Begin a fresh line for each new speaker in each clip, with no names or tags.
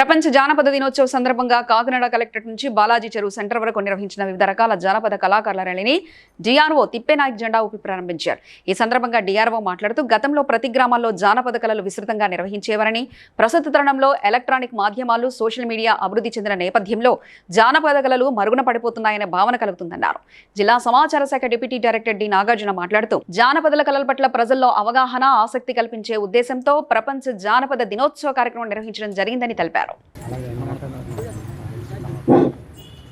ప్రపంచ జానపద దినోత్సవ సందర్భంగా కాకినాడ కలెక్టరేట్ నుంచి బాలాజీ చెరువు సెంటర్ వరకు నిర్వహించిన వివిధ రకాల జానపద కళాకారుల ర్యాలీని డిఆర్ఓ తిప్పేనాయక్ జెండా ఊపి ప్రారంభించారు. ఈ సందర్భంగా డిఆర్ఓ మాట్లాడుతూ గతంలో ప్రతి గ్రామాల్లో జానపద కళలు విస్తృతంగా నిర్వహించేవారని ప్రస్తుత తరుణంలో ఎలక్ట్రానిక్ మాధ్యమాలు సోషల్ మీడియా అభివృద్ధి చెందిన నేపథ్యంలో జానపద కళలు మరుగున పడిపోతున్నాయనే భావన కలుగుతుందన్నారు. జిల్లా సమాచార శాఖ డిప్యూటీ డైరెక్టర్ డి. నాగార్జున మాట్లాడుతూ జానపదల కళల పట్ల ప్రజల్లో అవగాహన ఆసక్తి కల్పించే ఉద్దేశంతో ప్రపంచ జానపద దినోత్సవ కార్యక్రమం నిర్వహించడం జరిగిందని తెలిపారు.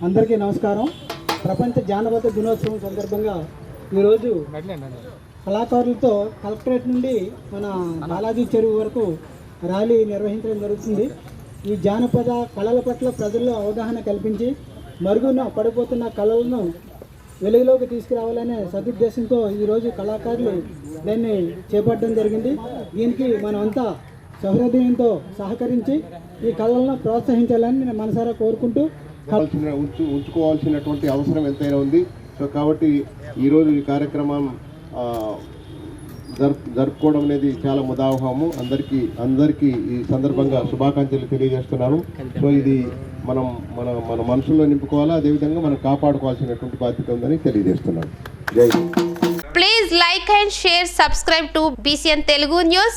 అందరికీ నమస్కారం. ప్రపంచ జానపద దినోత్సవం సందర్భంగా ఈరోజు కళాకారులతో కలెక్టరేట్ నుండి మన బాలాజీ చెరువు వరకు ర్యాలీ నిర్వహించడం జరుగుతుంది. ఈ జానపద కళల పట్ల ప్రజల్లో అవగాహన కల్పించి మరుగున పడిపోతున్న కళలను వెలుగులోకి తీసుకురావాలనే సదుద్దేశంతో ఈరోజు కళాకారులు దాన్ని చేపట్టడం జరిగింది. దీనికి మనమంతా సహృదయంతో సహకరించి ఈ కళలను ప్రోత్సహించాలని నేను మనసారా కోరుకుంటూ
ఉంచు ఉంచుకోవాల్సినటువంటి అవసరం ఎంతైనా ఉంది. సో కాబట్టి ఈరోజు ఈ కార్యక్రమం జరుపు జరుపుకోవడం అనేది చాలా ముదావహము. అందరికీ అందరికీ ఈ సందర్భంగా శుభాకాంక్షలు తెలియజేస్తున్నాను. సో ఇది మనం మన మన మనసులో నింపుకోవాలా? అదేవిధంగా మనం కాపాడుకోవాల్సినటువంటి బాధ్యత ఉందని తెలియజేస్తున్నాను. జై Hind.
Please like and share, subscribe to BCN Telugu News.